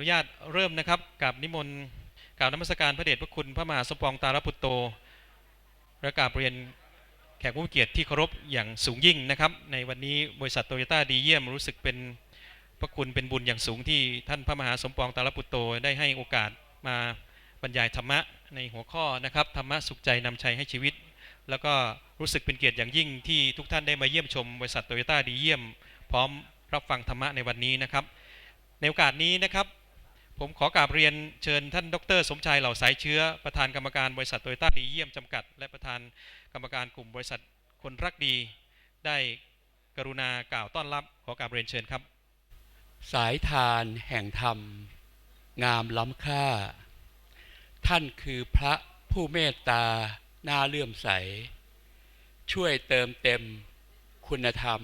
นุญาตเริ่มนะครับกับนิมนต์กล่าวนมัสการพระเดชพระคุณพระมหาสมปองตาลปุตโตและกาบเรียนแขกผู้เกียรติที่เคารพอย่างสูงยิ่งนะครับ ในวันนี้บริษัทโตโยต้าดีเยี่ยมรู้สึกเป็นพระคุณเป็นบุญอย่างสูงที่ท่านพระมหาสมปองตาลปุตโตได้ให้โอกาสมาบรรยายธรรมะในหัวข้อนะครับธรรมะสุขใจนำชัยให้ชีวิต แล้วก็รู้สึกเป็นเกียรติอย่างยิ่งที่ทุกท่านได้มาเยี่ยมชมบริษัทโตโยต้าดีเยี่ยม พร้อมรับฟังธรรมะในวันนี้นะครับ ในโอกาสนี้นะครับ ผมขอกราบเรียนเชิญท่านดร สมชายเหล่าสายเชื้อ ประธานกรรมการบริษัทโตโยต้าดีเยี่ยมจำกัด และประธานกรรมการกลุ่มบริษัทคนรักดี ได้กรุณากล่าวต้อนรับ ขอกราบเรียนเชิญครับ สายทานแห่งธรรม งามล้ำค่า ท่านคือพระผู้เมตตาหน่าเลื่อมใส ช่วยเติมเต็ม คุณธรรม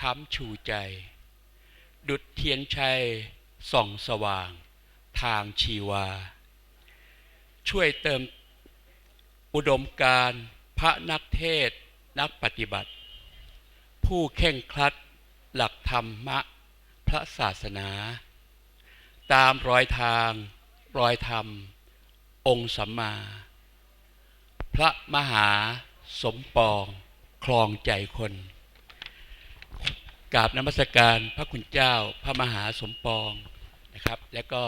ค้ำชูใจ ดุดเทียนชัย ส่องสว่าง ทางชีวา ช่วยเติมอุดมการพระนักเทศน์นักปฏิบัติ ผู้เข่งครัดหลักธรรมะพระศาสนา ตามรอยทางรอยธรรม องค์สัมมา พระมหาสมปองคลองใจคนกราบนมัสการพระคุณเจ้าพระมหาสมปอง นะครับ และก็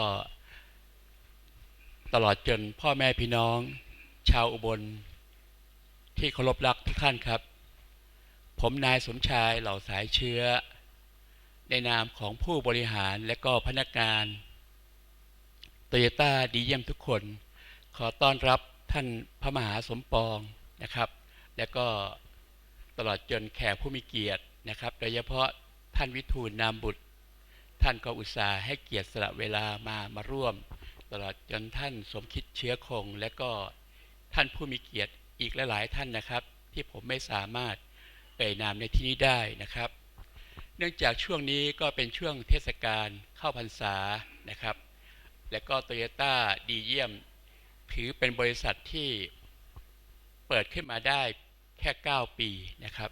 ตลอดจนพ่อแม่พี่น้อง ชาวอุบล ที่เคารพรักทุกท่านครับ ผมนายสมชายเหล่าสายเชื้อ ในนามของผู้บริหารและก็พนักงานโตโยต้าดีเยี่ยมทุกคน ขอต้อนรับท่านพระมหาสมปองนะครับ และก็ตลอดจนแขกผู้มีเกียรตินะครับ โดยเฉพาะท่านวิทูลนามบุตร ท่านก็อุตส่าห์ให้เกียรติสละเวลามามาร่วม ตลอดจนท่านสมคิดเชื้อคง และก็ท่านผู้มีเกียรติอีกหลายๆท่านนะครับ ที่ผมไม่สามารถเอ่ยนามในที่นี้ได้นะครับ เนื่องจากช่วงนี้ก็เป็นช่วงเทศกาลเข้าพรรษานะครับ และก็โตโยต้าดีเยี่ยม ถือเป็นบริษัทที่เปิดขึ้นมาได้แค่ 9 ปีนะครับ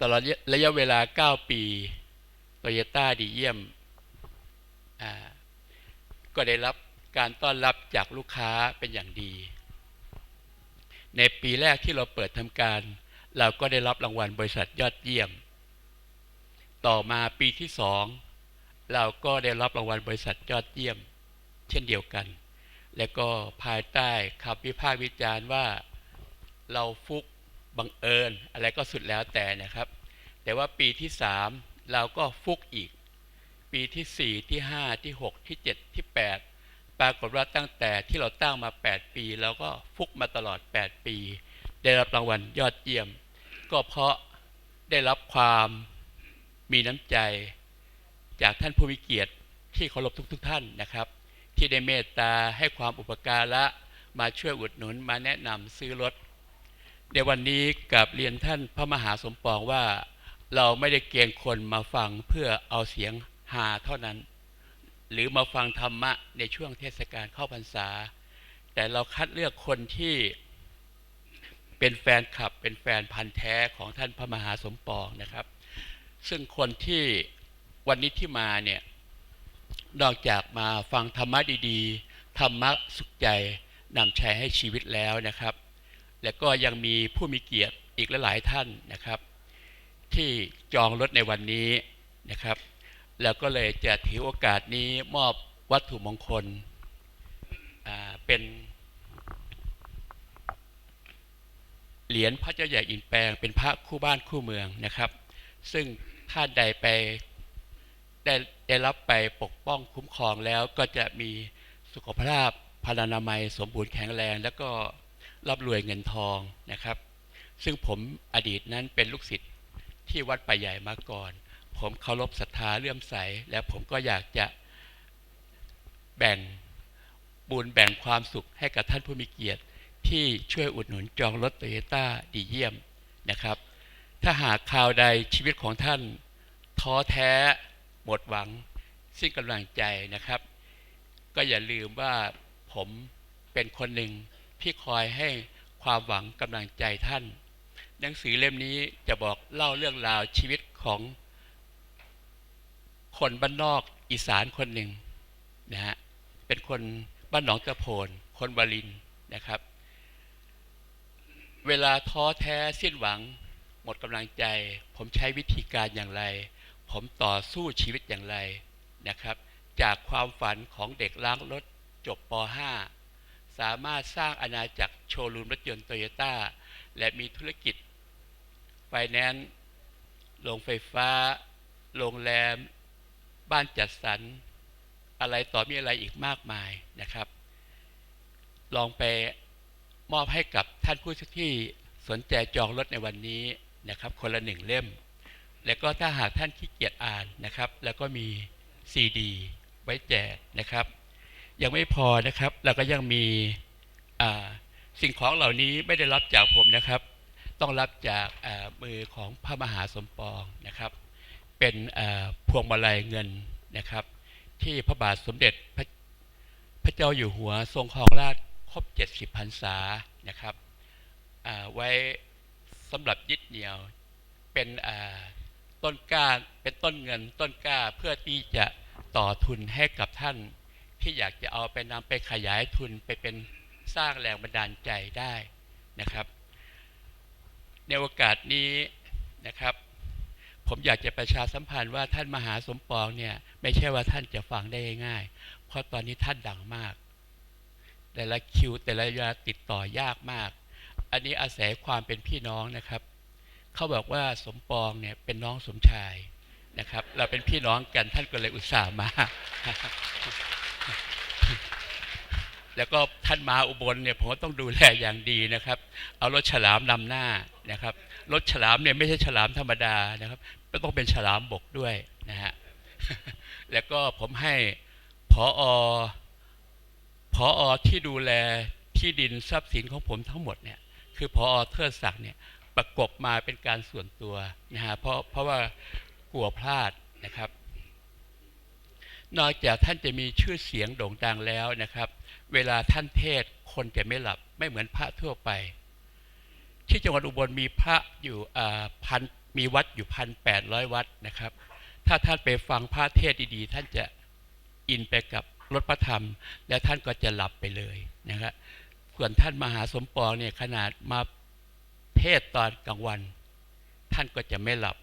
ตลอดระยะเวลา 9 ปี โตโยต้าดีเยี่ยม ก็ได้รับการต้อนรับจากลูกค้าเป็นอย่างดี ในปีแรกที่เราเปิดทำการ เราก็ได้รับรางวัลบริษัทยอดเยี่ยม ต่อมาปีที่สองเราก็ได้รับรางวัลบริษัทยอดเยี่ยม เช่นเดียวกัน และก็ภายใต้คำวิพากษ์วิจารณ์ว่าเราฟุกบังเอิญ อะไรก็สุดแล้วแต่นะครับ แต่ว่าปีที่สาม เราก็ฟุกอีก ปีที่สี่ที่ห้าที่หกที่เจ็ดที่แปดปรากฏว่าตั้งแต่ที่เราตั้งมา 8 ปีเราก็ฟุกมาตลอด 8 ปี ได้รับรางวัลยอดเยี่ยม ก็เพราะได้รับความมีน้ำใจ จากท่านผู้มีเกียรติที่เคารพทุกๆทท่านนะครับ ที่ได้เมตตาให้ความอุปการะมาช่วยอุดหนุนมาแนะนำซื้อรถในวันนี้กับเรียนท่านพระมหาสมปองว่า เราไม่ได้เกณฑ์คนมาฟังเพื่อเอาเสียงหาเท่านั้น หรือมาฟังธรรมะในช่วงเทศกาลเข้าพรรษา แต่เราคัดเลือกคนที่เป็นแฟนคลับเป็นแฟนพันธ์แท้ของท่านพระมหาสมปองนะครับ ซึ่งคนที่วันนี้ที่มาเนี่ยนอกจากมาฟังธรรมะดีๆ ธรรมะสุขใจนำชัยให้ชีวิตแล้วนะครับ และก็ยังมีผู้มีเกียรติอีกหลายๆท่านนะครับ ที่จองรถในวันนี้นะครับ แล้วก็เลยจะถือโอกาสนี้มอบวัตถุมงคลเป็นเหรียญพระเจ้าใหญ่อินแปลงเป็นพระคู่บ้านคู่เมืองนะครับ ซึ่งท่านใดไปได้ได้รับไปปกป้องคุ้มครองแล้วก็จะมีสุขภาพพลานามัยสมบูรณ์แข็งแรง แล้วก็ร่ำรวยเงินทองนะครับ ซึ่งผมอดีตนั้นเป็นลูกศิษย์ ที่วัดป่าใหญ่มาก่อน ผมเคารพศรัทธาเลื่อมใส และผมก็อยากจะแบ่งบุญแบ่งความสุขให้กับท่านผู้มีเกียรติ ที่ช่วยอุดหนุนจองรถโตโยต้าดีเยี่ยมนะครับ ถ้าหากข่าวใดชีวิตของท่านท้อแท้หมดหวัง สิ้นกำลังใจนะครับ ก็อย่าลืมว่าผมเป็นคนหนึ่งที่คอยให้ความหวังกำลังใจท่าน หนังสือเล่มนี้จะบอกเล่าเรื่องราวชีวิตของคนบ้านนอกอีสานคนหนึ่งนะฮะเป็นคนบ้านหนองตะโพนคนวารินนะครับ เวลาท้อแท้สิ้นหวัง หมดกำลังใจ ผมใช้วิธีการอย่างไร ผมต่อสู้ชีวิตอย่างไรนะครับ จากความฝันของเด็กล้างรถจบป .5 สามารถสร้างอาณาจักรโชว์รูมรถยนต์โตโยต้าและมีธุรกิจ ไฟแนนซ์โรงไฟฟ้า โรงแรม บ้านจัดสรร อะไรต่อมีอะไรอีกมากมายนะครับ ลองไปมอบให้กับท่านผู้ที่สนใจจองรถในวันนี้นะครับ คนละหนึ่งเล่ม แล้วก็ถ้าหากท่านขี้เกียจอ่านนะครับ แล้วก็มีซีดีไว้แจกนะครับ ยังไม่พอนะครับ เราก็ยังมีสิ่งของเหล่านี้ไม่ได้รับจากผมนะครับ ต้องรับจากมือของพระมหาสมปองนะครับ เป็นพวงมาลัยเงินนะครับ ที่พระบาทสมเด็จพระพระเจ้าอยู่หัวทรงครองราชครบ 70พรรษานะครับไว้สำหรับยึดเหนี่ยวเป็นต้นกล้าเป็นต้นเงินต้นกล้าเพื่อที่จะต่อทุนให้กับท่าน ที่อยากจะเอาไปนำไปขยายทุนไปเป็นสร้างแรงบันดาลใจได้นะครับ ในโอกาสนี้นะครับ ผมอยากจะประชาสัมพันธ์ว่าท่านมหาสมปองเนี่ย ไม่ใช่ว่าท่านจะฟังได้ง่าย เพราะตอนนี้ท่านดังมาก แต่ละคิวแต่ละเวลาติดต่อยากมาก อันนี้อาศัยความเป็นพี่น้องนะครับ เขาบอกว่าสมปองเนี่ยเป็นน้องสมชายนะครับ เราเป็นพี่น้องกันท่านก็เลยอุตส่าห์มา แล้วก็ท่านมาอุบลเนี่ยผมก็ต้องดูแลอย่างดีนะครับ เอารถฉลามนำหน้า นะครับรถฉลามเนี่ยไม่ใช่ฉลามธรรมดานะครับต้องเป็นฉลามบกด้วยนะฮะแล้วก็ผมให้พออพออที่ดูแลที่ดินทรัพย์สินของผมทั้งหมดเนี่ยคือพออเทิดศักดิ์เนี่ยประกบมาเป็นการส่วนตัวนะฮะเพราะเพราะว่ากลัวพลาดนะครับ นอกจากท่านจะมีชื่อเสียงโด่งดังแล้วนะครับ เวลาท่านเทศคนจะไม่หลับไม่เหมือนพระทั่วไป ที่จังหวัดอุบลมีพระอยู่พันมีวัดอยู่พันแปดร้อยวัดนะครับ ถ้าท่านไปฟังพระเทศดีๆ ท่านจะอินไปกับรถพระธรรม และท่านก็จะหลับไปเลยนะครับส่วนท่านมหาสมปองเนี่ยขนาดมาเทศตอนกลางวัน ท่านก็จะไม่หลับ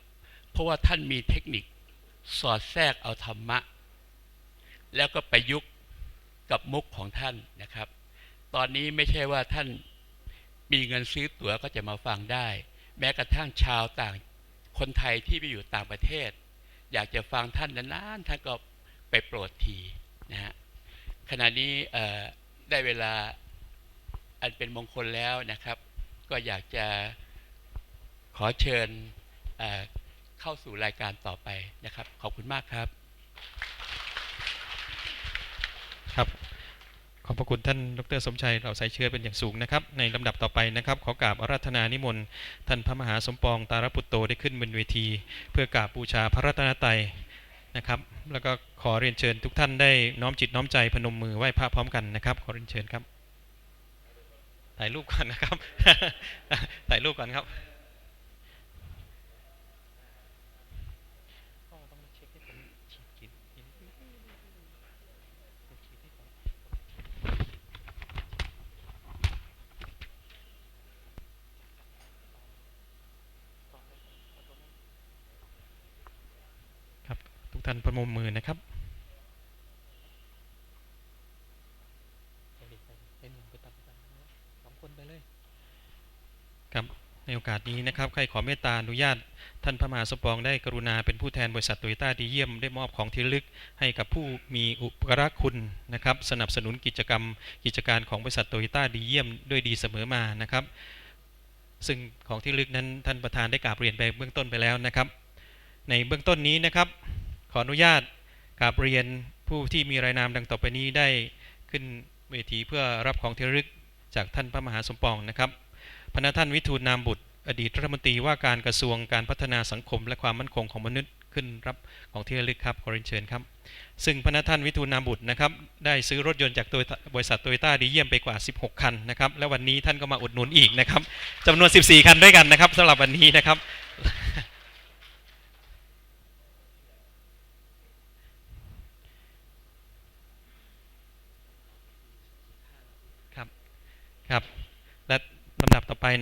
เพราะว่าท่านมีเทคนิคสอดแทรกเอาธรรมะ แล้วก็ประยุกต์กับมุกของท่านนะครับ ตอนนี้ไม่ใช่ว่าท่าน มีเงินซื้อตั๋วก็จะมาฟังได้ แม้กระทั่งชาวต่าง คนไทยที่ไปอยู่ต่างประเทศ อยากจะฟังท่านนานๆท่านก็ไปโปรดทีนะฮะขณะนี้ได้เวลาอันเป็นมงคลแล้วนะครับ ก็อยากจะขอเชิญเข้าสู่รายการต่อไปนะครับ ขอบคุณมากครับ ครับ ขอบพระคุณท่านดรสมชัยเราใส่เชื้อเป็นอย่างสูงนะครับ ในลำดับต่อไปนะครับ ขอกราบอาราธนานิมนต์ท่านพระมหาสมปองตารปุตโตได้ขึ้นบนเวที เพื่อกราบบูชาพระรัตนตรัยนะครับ แล้วก็ขอเรียนเชิญทุกท่านได้น้อมจิตน้อมใจพนมมือไหว้พระพร้อมกันนะครับ ขอเรียนเชิญครับ ถ่ายรูปก่อนนะครับ ถ่ายรูปก่อนครับ ครับ ทุกท่านประมมมือนะครับครับในโอกาสนี้นะครับใครขอเมตตาอนุญาต ท่านพระมหาสมปองได้กรุณาเป็นผู้แทนบริษัทโตโยต้าดีเยี่ยมได้มอบของที่ระลึกให้กับผู้มีอุปการะคุณนะครับ สนับสนุนกิจกรรม กิจการของบริษัทโตโยต้าดีเยี่ยมด้วยดีเสมอมานะครับ ซึ่งของที่ระลึกนั้นท่านประธานได้กราบเรียนไปเบื้องต้นไปแล้วนะครับ ในเบื้องต้นนี้นะครับ ขออนุญาตกราบเรียนผู้ที่มีรายนามดังต่อไปนี้ได้ขึ้นเวทีเพื่อรับของที่ระลึกจากท่านพระมหาสมปองนะครับ พระท่านวิทูลนามบุตร อดีตรัฐมนตรีว่าการกระทรวงการพัฒนาสังคม และความมั่นคงของมนุษย์ขึ้นรับของที่ระลึกครับขอเรียนเชิญครับ ซึ่งพระท่านวิทูลนามบุตรนะครับได้ซื้อรถยนต์จากตัวบริษัทโตโยต้าดีเยี่ยมไปกว่า 16 คันนะครับและวันนี้ท่านก็มาอุดหนุนอีกนะครับจำนวน 14 คันด้วยกันนะครับสำหรับวันนี้นะครับ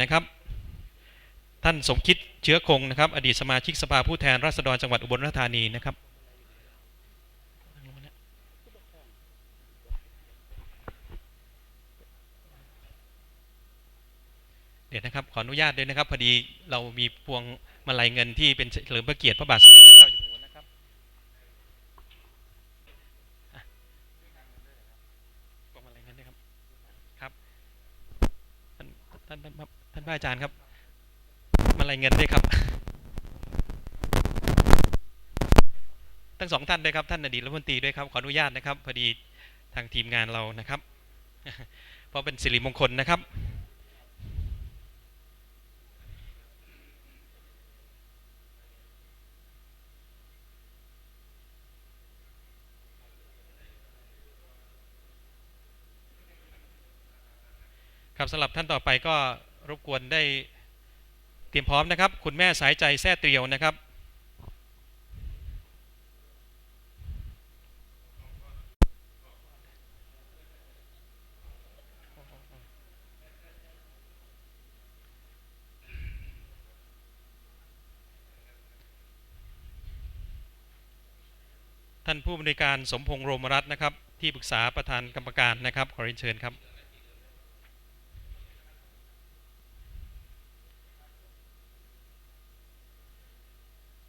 นะครับ ท่านสมคิดเชื้อคงนะครับ อดีตสมาชิกสภาผู้แทนราษฎรจังหวัดอุบลราชธานีนะครับเดี๋ยวนะครับขออนุญาตด้วยนะครับพอดีเรามีพวงมาลัยเงินที่เป็นเฉลิมพระเกียรติพระบาทสมเด็จพระเจ้าอยู่หัวนะครับอะพวงมาลัยเงินด้วยครับ ครับ ท่านท่านท่านพระอาจารย์ครับมารายเงินด้วยครับ ทั้งสองท่านด้วยครับท่านอดีตรัฐมนตรีด้วยครับขออนุญาตนะครับพอดีทางทีมงานเรานะครับเพราะเป็นสิริมงคลนะครับ ครับสำหรับท่านต่อไปก็รบกวนได้เตรียมพร้อมนะครับ คุณแม่สายใจแท้เตรียวนะครับท่านผู้บริการสมพงษ์โรมรัตน์นะครับ ที่ปรึกษาประธานกรรมการนะครับ ขอเรียนเชิญครับ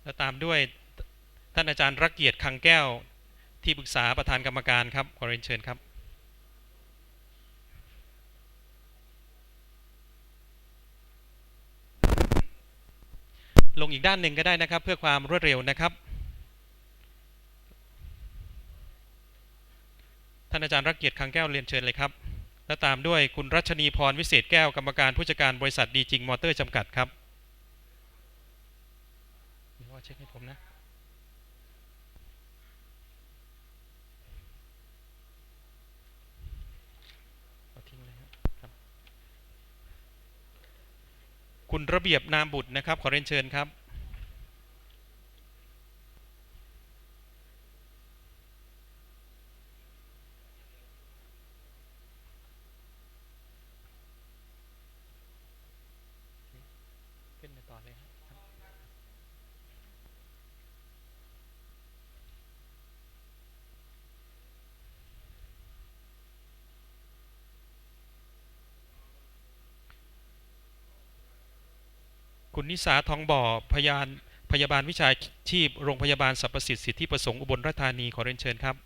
และตาม ด้วยท่านอาจารย์รักเกียรติคังแก้ว ที่ปรึกษาประธานกรรมการครับขอเรียนเชิญครับลงอีกด้านหนึ่งก็ได้นะครับ เพื่อความรวดเร็วนะครับ ท่านอาจารย์รักเกียรติคังแก้วเรียนเชิญเลยครับ และตามด้วยคุณรัชนีพรวิเศษแก้วกรรมการผู้จัดการบริษัทดีจริงมอเตอร์จำกัดครับ เช็คให้ผมนะเอาทิ้งเลยครับ คุณระเบียบนามบุตรนะครับ ขอเรียนเชิญครับ ขึ้นไปต่อเลยครับ คุณนิสาทองบ่อพยานพยาบาลวิชาชีพ โรงพยาบาลสรรพสิทธิ์สิทธิประสงค์อุบลราชธานีขอเรียนเชิญครับ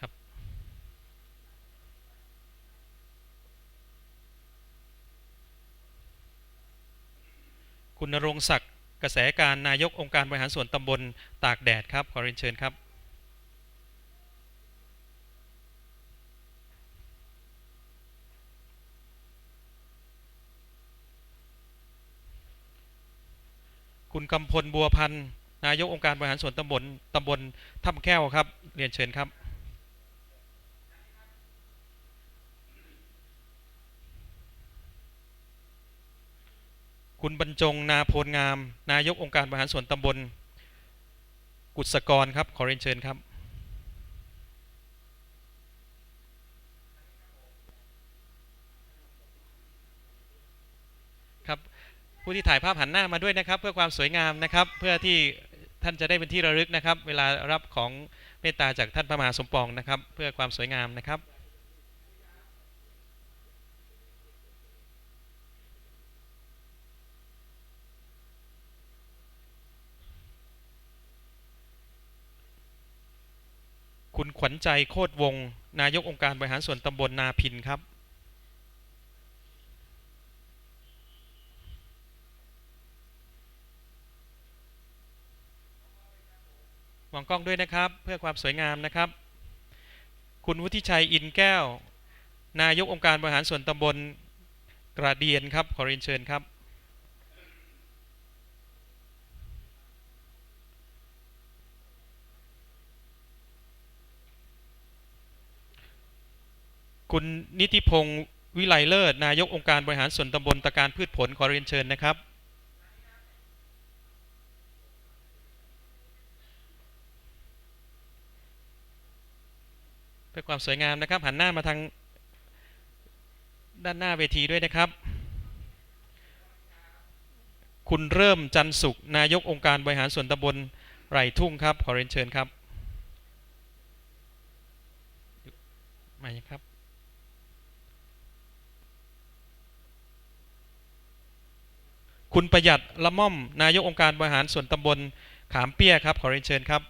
ครับ คุณณรงศักดิ์กระแสการนายกองค์การบริหารส่วนตำบลตากแดดครับ ขอเรียนเชิญครับ กำพลบัวพันธ์นายกองค์การบริหารส่วนตำบลตำบลถ้ำแก้วครับ เรียนเชิญครับคุณบรรจงนาโพลงาม นายกองค์การบริหารส่วนตำบล กุศกรครับ ขอเรียนเชิญครับครับ ผู้ที่ถ่ายภาพหันหน้ามาด้วยนะครับ เพื่อความสวยงามนะครับ เพื่อที่ท่านจะได้เป็นที่ระลึกนะครับ เวลารับของเมตตาจากท่านพระมหาสมปองนะครับ เพื่อความสวยงามนะครับคุณขวัญใจโคตรวง นายกองค์การบริหารส่วนตำบลนาพินครับ มองกล้องด้วยนะครับ เพื่อความสวยงามนะครับ คุณวุฒิชัยอินแก้ว นายกองค์การบริหารส่วนตำบลกระเดียนครับ ขอเรียนเชิญครับ คุณนิติพงศ์วิไลเลิศ นายกองค์การบริหารส่วนตำบลตะการพืชผล ขอเรียนเชิญนะครับ พื่อความสวยงามนะครับ หันหน้ามาทางด้านหน้าเวทีด้วยนะครับ คุณเริ่มจันสุข นายกองค์การบริหารส่วนตำบลไร่ทุ่งครับ ขอเรียนเชิญครับมาครับคุณประหยัดละม่อม นายกองค์การบริหารส่วนตำบลขามเปี้ยครับ ขอเรียนเชิญครับ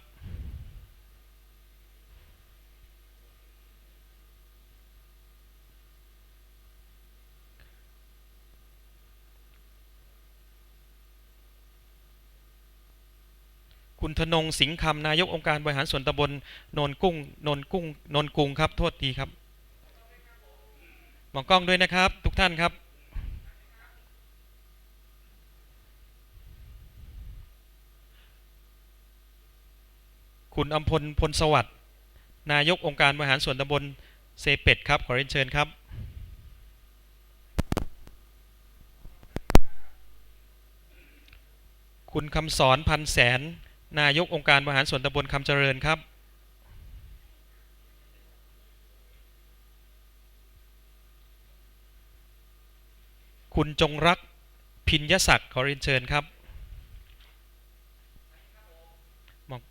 คุณธนงสิงห์คำนายกองค์การบริหารส่วนตำบลโนนกุ้งโนนกุ้งโนนกุงครับโทษทีครับมองกล้องด้วยนะครับ ทุกท่านครับ คุณอำพลพลสวัสดิ์นายกองค์การบริหารส่วนตำบลเซเป็ดครับขอเรียนเชิญครับคุณคำสอนพันแสน นายกองค์การบริหารส่วนตำบลคำเจริญครับ คุณจงรักพินยศักดิ์ขอเรียนเชิญครับมอง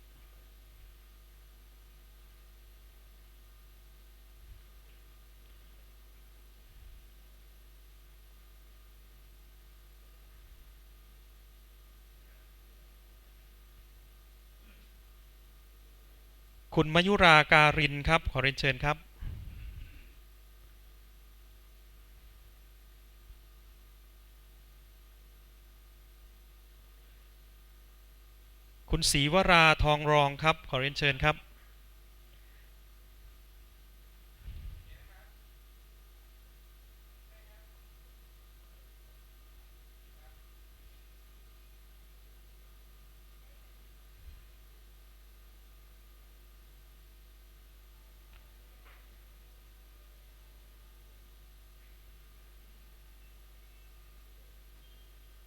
คุณมยุราการินครับ ขอเรียนเชิญครับ คุณศรีวราทองรองครับ ขอเรียนเชิญครับ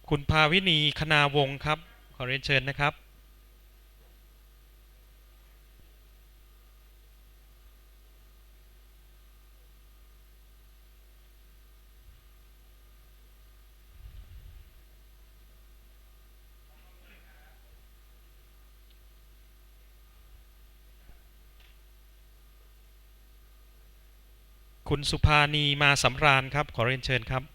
คุณภาวินีคณาวงครับ ขอเรียนเชิญนะครับ คุณสุภานีมาสำราญครับ ขอเรียนเชิญครับ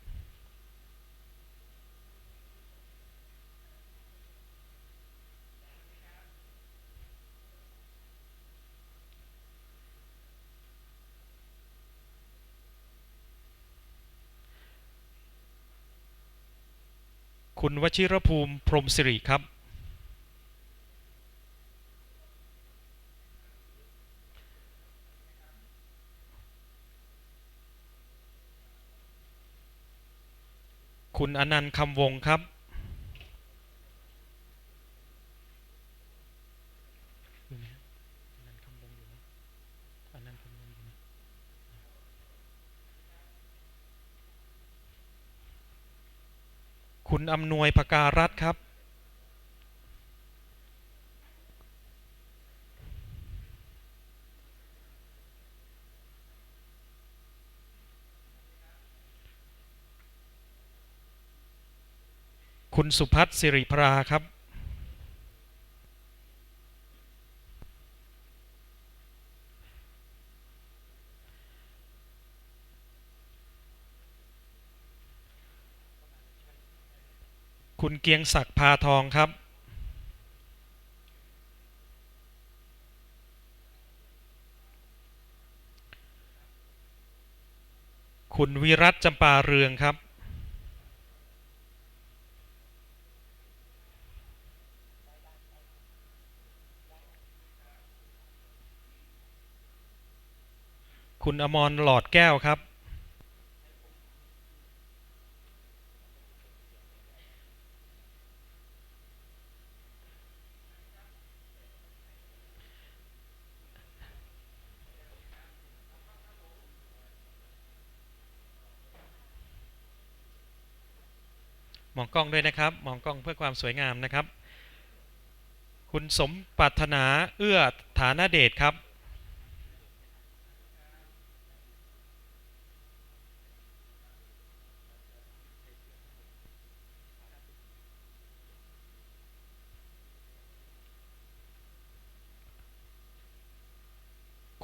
คุณวชิรภูมิพรมสิริครับ คุณอนันต์คำวงครับ คุณอำนวยปการัตครับ คุณสุพัฒน์สิริพราครับ คุณเกียงศักดิ์พาทองครับ คุณวิรัตจำปาเรืองครับ คุณอมรหลอดแก้วครับ มองกล้องด้วยนะครับ มองกล้องเพื่อความสวยงามนะครับ คุณสมปราถนาเอื้อฐานาเดชครับ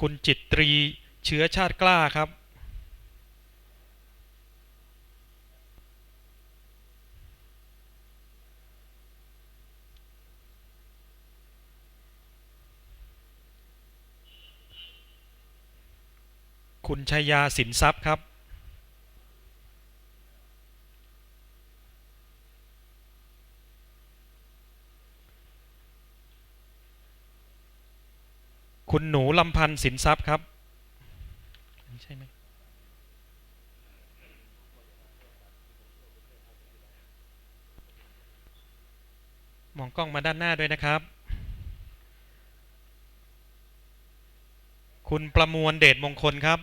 คุณจิตตรีเชื้อชาติกล้าครับ คุณชัยยาสินทรัพย์ครับ คุณหนูลำพันธ์สินทรัพย์ครับใช่ไหมมองกล้องมาด้านหน้าด้วยนะครับ คุณประมวลเดชมงคลครับ